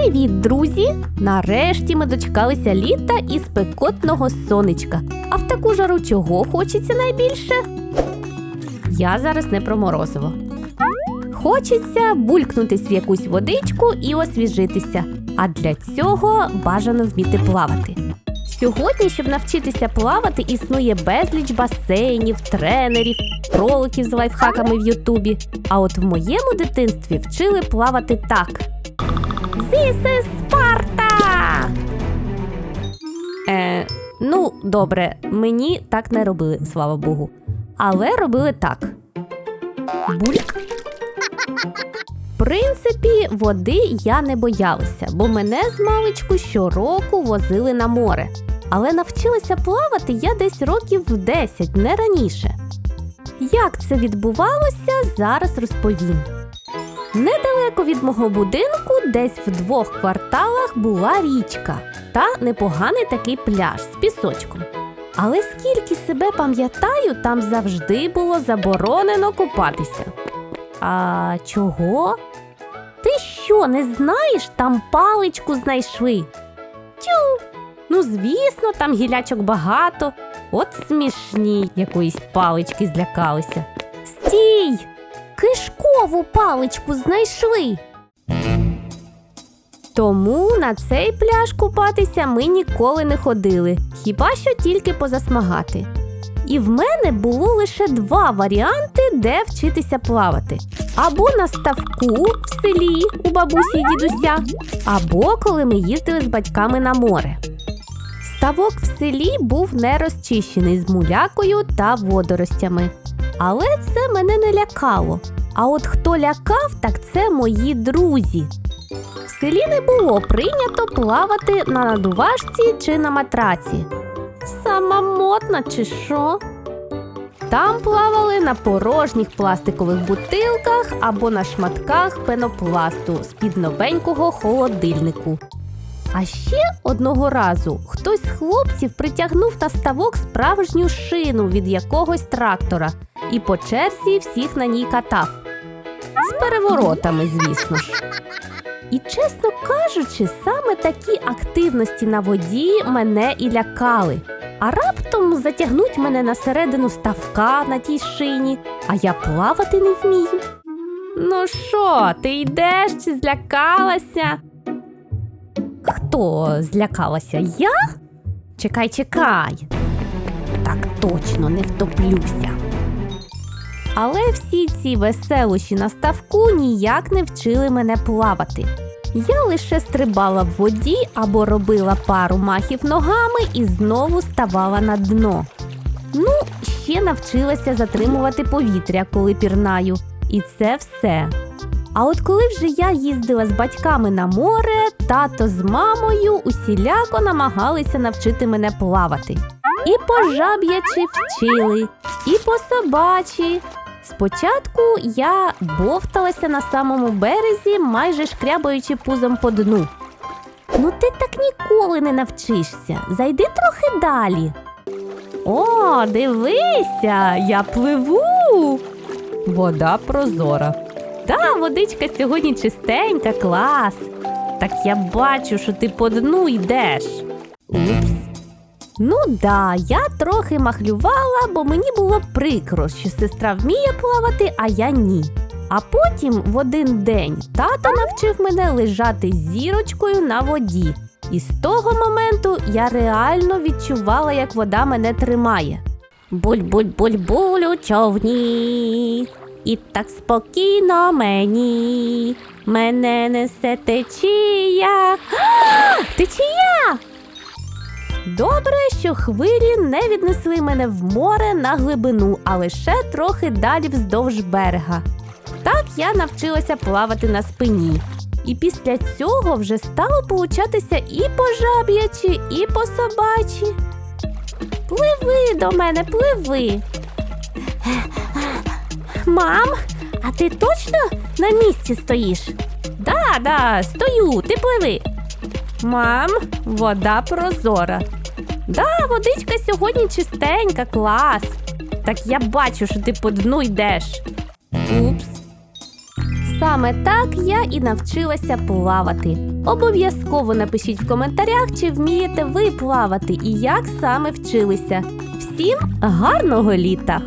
Привіт, друзі! Нарешті ми дочекалися літа і спекотного сонечка. А в таку жару чого хочеться найбільше? Я зараз не про морозиво. Хочеться булькнутись в якусь водичку і освіжитися. А для цього бажано вміти плавати. Сьогодні, щоб навчитися плавати, існує безліч басейнів, тренерів, роликів з лайфхаками в Ютубі. А от в моєму дитинстві вчили плавати так. This is Sparta! Е, ну, добре, мені так не робили, слава Богу. Але робили так. Бульк. В принципі, води я не боялася, бо мене з маличку щороку возили на море. Але навчилася плавати я десь років в 10, не раніше. Як це відбувалося, зараз розповім. Недалеко від мого будинку, десь в двох кварталах, була річка та непоганий такий пляж з пісочком. Але скільки себе пам'ятаю, там завжди було заборонено купатися. А чого? Ти що, не знаєш, там паличку знайшли? Тю. Ну, звісно, там гілячок багато. От смішні якоїсь палички злякалися. Стій! Паличку знайшли. Тому на цей пляж купатися ми ніколи не ходили, хіба що тільки позасмагати. І в мене було лише два варіанти, де вчитися плавати: або на ставку в селі у бабусі і дідуся, або коли ми їздили з батьками на море. Ставок в селі був не розчищений з мулякою та водоростями. Але це мене не лякало. А от хто лякав, так це мої друзі. В селі не було прийнято плавати на надувашці чи на матраці. Сама модна чи що? Там плавали на порожніх пластикових бутилках або на шматках пенопласту з-під новенького холодильнику. А ще одного разу хтось з хлопців притягнув на ставок справжню шину від якогось трактора і по черзі всіх на ній катав. З переворотами, звісно ж. І чесно кажучи, саме такі активності на воді мене і лякали. А раптом затягнуть мене на середину ставка на тій шині, а я плавати не вмію. Ну що, ти йдеш чи злякалася? Хто злякалася? Я? Чекай, чекай. Так точно не втоплюся. Але всі ці веселощі на ставку ніяк не вчили мене плавати. Я лише стрибала в воді або робила пару махів ногами і знову ставала на дно. Ну, ще навчилася затримувати повітря, коли пірнаю, і це все. А от коли вже я їздила з батьками на море, тато з мамою усіляко намагалися навчити мене плавати. І по жаб'ячі вчили, і по собачі. Спочатку я бовталася на самому березі, майже шкрябаючи пузом по дну. Ну ти так ніколи не навчишся. Зайди трохи далі. О, дивися, я пливу. Вода прозора. Та, водичка сьогодні чистенька, клас. Так я бачу, що ти по дну йдеш. Упс. Ну да, я трохи махлювала, бо мені було прикро, що сестра вміє плавати, а я ні. А потім в один день тато навчив мене лежати зірочкою на воді. І з того моменту я реально відчувала, як вода мене тримає. Буль-буль-буль-буль у човні. І так спокійно мені. Мене несе течія. Добре, що хвилі не віднесли мене в море на глибину, а лише трохи далі вздовж берега. Так я навчилася плавати на спині. І після цього вже стало получатися і по жаб'ячі, і по собачі. Пливи до мене, пливи. Мам, а ти точно на місці стоїш? Да, да, стою, ти пливи. Мам, вода прозора. Да, водичка сьогодні чистенька, клас. Так я бачу, що ти по дну йдеш. Упс. Саме так я і навчилася плавати. Обов'язково напишіть в коментарях, чи вмієте ви плавати і як саме вчилися. Всім гарного літа!